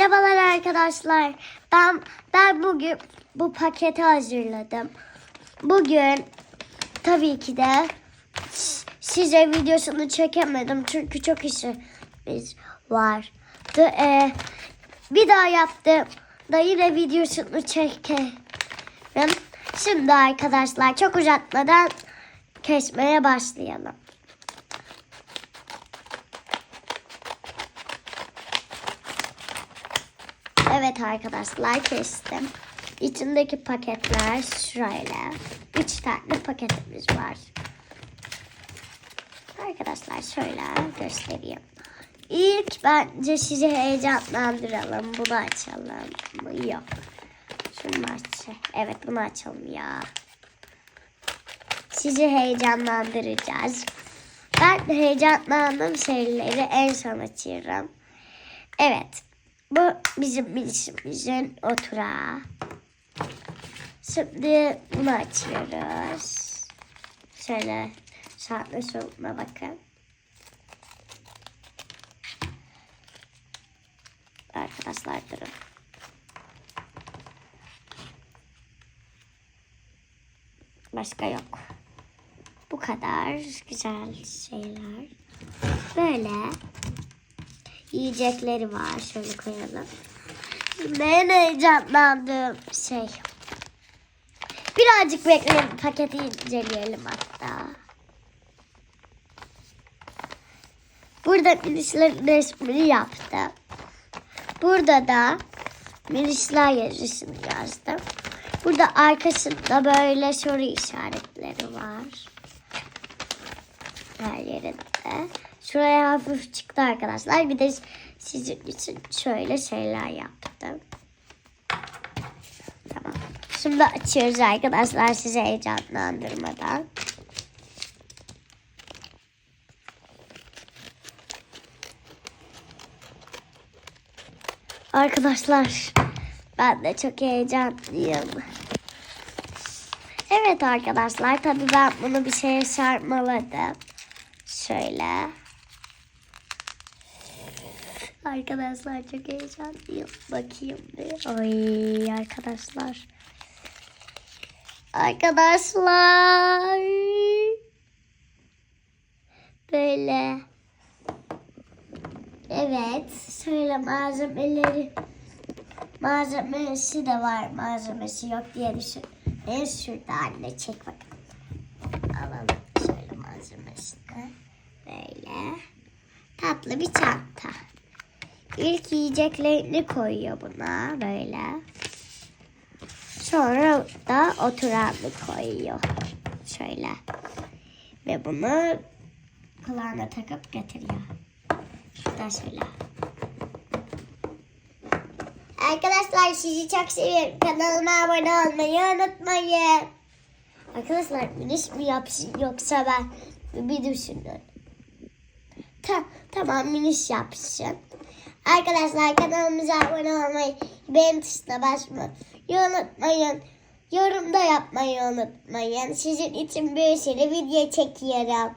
Merhabalar arkadaşlar. Ben ben bugün bu paketi hazırladım. Bugün tabii ki de size videosunu çekemedim çünkü çok işimiz var. Ee, bir daha yaptım da yine videosunu çekerim. Şimdi arkadaşlar çok uzatmadan kesmeye başlayalım. Evet arkadaşlar kestim. İçindeki paketler şöyle. Üç tane paketimiz var. Arkadaşlar şöyle göstereyim. İlk bence sizi heyecanlandıralım. Bunu açalım. mı? Yok. Şunu aç. Evet bunu açalım ya. Sizi heyecanlandıracağız. Ben heyecanlandığım şeyleri en son açıyorum. Evet. Bu bizim bilişimizin oturağı. Şimdi bunu açıyoruz. Şöyle saatle soluna bakın. Arkadaşlar durun. Başka yok. Bu kadar güzel şeyler. Böyle yiyecekleri var. Şöyle koyalım. Şimdi en heyecanlandığım şey. Birazcık bekleyelim. Paketi inceleyelim hatta. Burada minişlerin resmini yaptım. Burada da minişler yazısını yazdım. Burada arkasında böyle soru işaretleri var. Her yerinde. Şuraya hafif çıktı arkadaşlar. Bir de sizin için şöyle şeyler yaptım. Tamam. Şimdi açıyoruz arkadaşlar sizi heyecanlandırmadan. Arkadaşlar ben de çok heyecanlıyım. Evet arkadaşlar tabii ben bunu bir şeye sarmaladım. Şöyle. Arkadaşlar çok heyecanlıyım. Bakayım bir. Ay arkadaşlar. Arkadaşlar. Böyle. Evet. Şöyle malzemeleri. Malzemesi de var. Malzemesi yok diye düşün. En şurada anne çek bakalım. Alalım şöyle malzemesini. Böyle. Tatlı bir çanta. İlk yiyeceklerini koyuyor buna böyle. Sonra da oturanlı koyuyor. Şöyle. Ve bunu kulağına takıp getiriyor. Da şöyle. Arkadaşlar sizi çok seviyorum. Kanalıma abone olmayı unutmayın. Arkadaşlar Miniş mi yapsın yoksa ben bir düşünün. Ta tamam Miniş yapsın. Arkadaşlar kanalımıza abone olmayı, beğen tuşuna basmayı unutmayın. Yorum da yapmayı unutmayın. Sizin için bir sürü video çekiyorum.